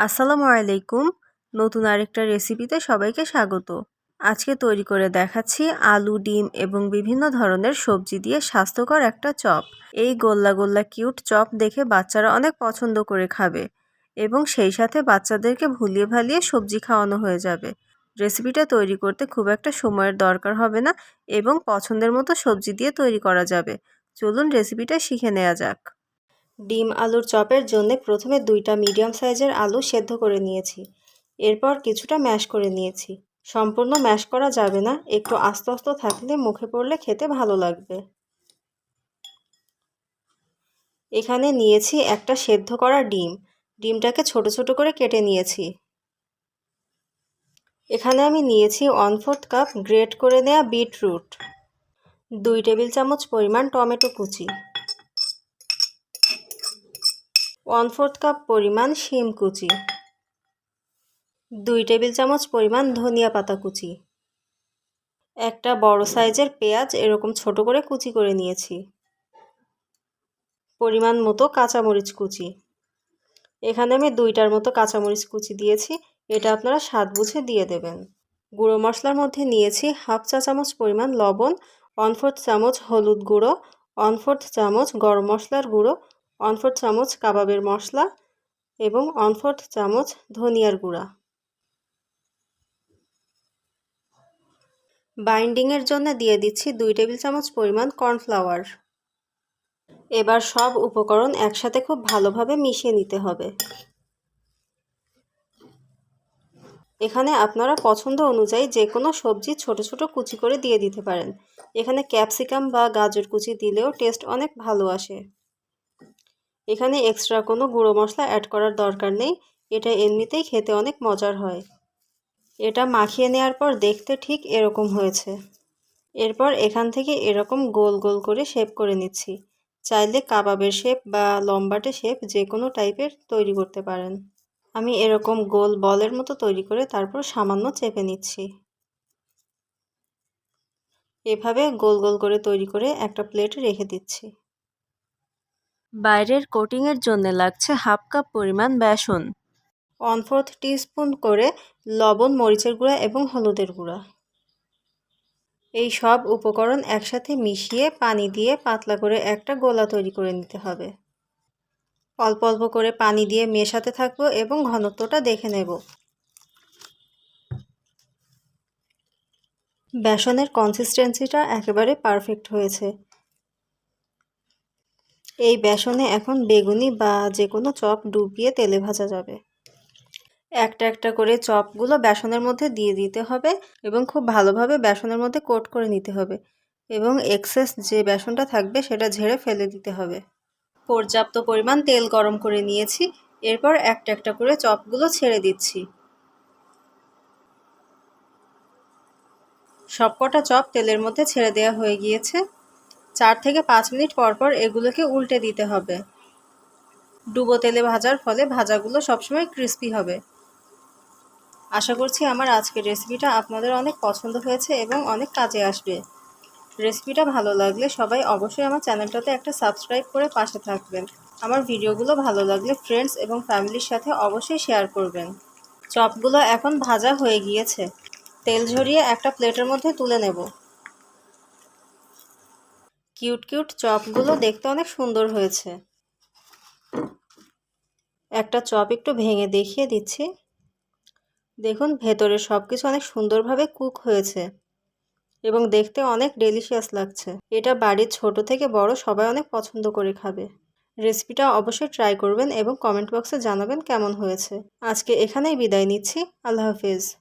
আসসালামু আলাইকুম। নতুন আরেকটা রেসিপিতে সবাইকে স্বাগত। আজকে তৈরি করে দেখাচ্ছি আলু, ডিম এবং বিভিন্ন ধরনের সবজি দিয়ে স্বাস্থ্যকর একটা চপ। এই গোল্লা গোল্লা কিউট চপ দেখে বাচ্চারা অনেক পছন্দ করে খাবে এবং সেই সাথে বাচ্চাদেরকে ভুলিয়ে ভালিয়ে সবজি খাওয়ানো হয়ে যাবে। রেসিপিটা তৈরি করতে খুব একটা সময়ের দরকার হবে না এবং পছন্দের মতো সবজি দিয়ে তৈরি করা যাবে। চলুন রেসিপিটা শিখে নেওয়া যাক। ডিম আলুর চপের জন্য প্রথমে দুইটা মিডিয়াম সাইজের আলু সেদ্ধ করে নিয়েছি। এরপর কিছুটা ম্যাশ করে নিয়েছি। সম্পূর্ণ ম্যাশ করা যাবে না, একটু আস্তে আস্তে থাকলে মুখে পড়লে খেতে ভালো লাগবে। এখানে নিয়েছি একটা সেদ্ধ করা ডিম। ডিমটাকে ছোট ছোট করে কেটে নিয়েছি। এখানে আমি নিয়েছি ওয়ান ফোর্থ কাপ গ্রেট করে নেওয়া বিটরুট, দুই টেবিল চামচ পরিমাণ টমেটো কুচি। ওয়ান ফোর্থ কাপ পরিমাণ শিম কুচি, দুই টেবিল চামচ পরিমাণ ধনিয়া পাতা কুচি, একটা বড় সাইজের পেঁয়াজ এরকম ছোট করে কুচি করে নিয়েছি, পরিমাণ মতো কাঁচামরিচ কুচি। এখানে আমি দুইটার মতো কাঁচামরিচ কুচি দিয়েছি, এটা আপনারা স্বাদ বুঝে দিয়ে দেবেন। গুঁড়ো মশলার মধ্যে নিয়েছি হাফ চা চামচ পরিমাণ লবণ, ওয়ান ফোর্থ চামচ হলুদ গুঁড়ো, ওয়ান ফোর্থ চামচ গরম মশলার গুঁড়ো ওয়ান ফোর্থ চামচ কাবাবের মশলা এবং ওয়ান ফোর্থ চামচ ধনিয়ার গুঁড়া। বাইন্ডিংয়ের জন্য দিয়ে দিচ্ছি দুই টেবিল চামচ পরিমাণ কর্নফ্লাওয়ার। এবার সব উপকরণ একসাথে খুব ভালোভাবে মিশিয়ে নিতে হবে। এখানে আপনারা পছন্দ অনুযায়ী যে কোনো সবজি ছোট ছোট কুচি করে দিয়ে দিতে পারেন। এখানে ক্যাপসিকাম বা গাজর কুচি দিলেও টেস্ট অনেক ভালো আসে। এখানে এক্সট্রা কোনো গুঁড়ো মশলা অ্যাড করার দরকার নেই। এটা এমনিতেই খেতে অনেক মজার হয়। এটা মাখিয়ে নেওয়ার পর দেখতে ঠিক এরকম হয়েছে। এরপর এখান থেকে এরকম গোল গোল করে শেপ করে নিচ্ছি। চাইলে কাবাবের শেপ বা লম্বাটে শেপ যে কোনো টাইপের তৈরি করতে পারেন। আমি এরকম গোল বলের মতো তৈরি করে তারপর সামান্য চেপে নিচ্ছি। এভাবে গোল গোল করে তৈরি করে একটা প্লেটে রেখে দিচ্ছি। বাইরের কোটিংয়ের জন্য লাগছে হাফ কাপ পরিমাণ বেসন। ওয়ান ফোর্থ টিস্পুন করে লবণ, মরিচের গুঁড়া এবং হলুদের গুঁড়া। এই সব উপকরণ একসাথে মিশিয়ে পানি দিয়ে পাতলা করে একটা গোলা তৈরি করে নিতে হবে। অল্প অল্প করে পানি দিয়ে মেশাতে থাকব এবং ঘনত্বটা দেখে নেব। বেসনের কনসিস্টেন্সিটা একেবারে পারফেক্ট হয়েছে। এই বেসনে এখন বেগুনি বা যে কোনো চপ ডুবিয়ে তেলে ভাজা যাবে। একটা একটা করে চপগুলো বেসনের মধ্যে দিয়ে দিতে হবে এবং খুব ভালোভাবে বেসনের মধ্যে কোট করে নিতে হবে এবং এক্সেস যে বেসনটা থাকবে সেটা ঝেড়ে ফেলে দিতে হবে। পর্যাপ্ত পরিমাণ তেল গরম করে নিয়েছি, এরপর একটা একটা করে চপগুলো ছেড়ে দিচ্ছি। সবকটা চপ তেলের মধ্যে ছেড়ে দেওয়া হয়ে গিয়েছে। চার থেকে পাঁচ মিনিট পর পর এগুলোকে উল্টে দিতে হবে। ডুবো তেলে ভাজার ফলে ভাজাগুলো সবসময় ক্রিস্পি হবে। আশা করছি আমার আজকের রেসিপিটা আপনাদের অনেক পছন্দ হয়েছে এবং অনেক কাজে আসবে। রেসিপিটা ভালো লাগলে সবাই অবশ্যই আমার চ্যানেলটাতে একটা সাবস্ক্রাইব করে পাশে থাকবেন। আমার ভিডিওগুলো ভালো লাগলে ফ্রেন্ডস এবং ফ্যামিলির সাথে অবশ্যই শেয়ার করবেন। চপগুলো এখন ভাজা হয়ে গিয়েছে। তেল ঝরিয়ে একটা প্লেটের মধ্যে তুলে নেব। কিউট কিউট চপগুলো দেখতে অনেক সুন্দর হয়েছে। একটা চপ একটু ভেঙে দেখিয়ে দিচ্ছি। দেখুন, ভেতরে সব কিছু অনেক সুন্দরভাবে কুক হয়েছে এবং দেখতে অনেক ডেলিশিয়াস লাগছে। এটা বাড়ির ছোট থেকে বড় সবাই অনেক পছন্দ করে খাবে। রেসিপিটা অবশ্যই ট্রাই করবেন এবং কমেন্ট বক্সে জানাবেন কেমন হয়েছে। আজকে এখানেই বিদায় নিচ্ছি। আল্লাহ হাফিজ।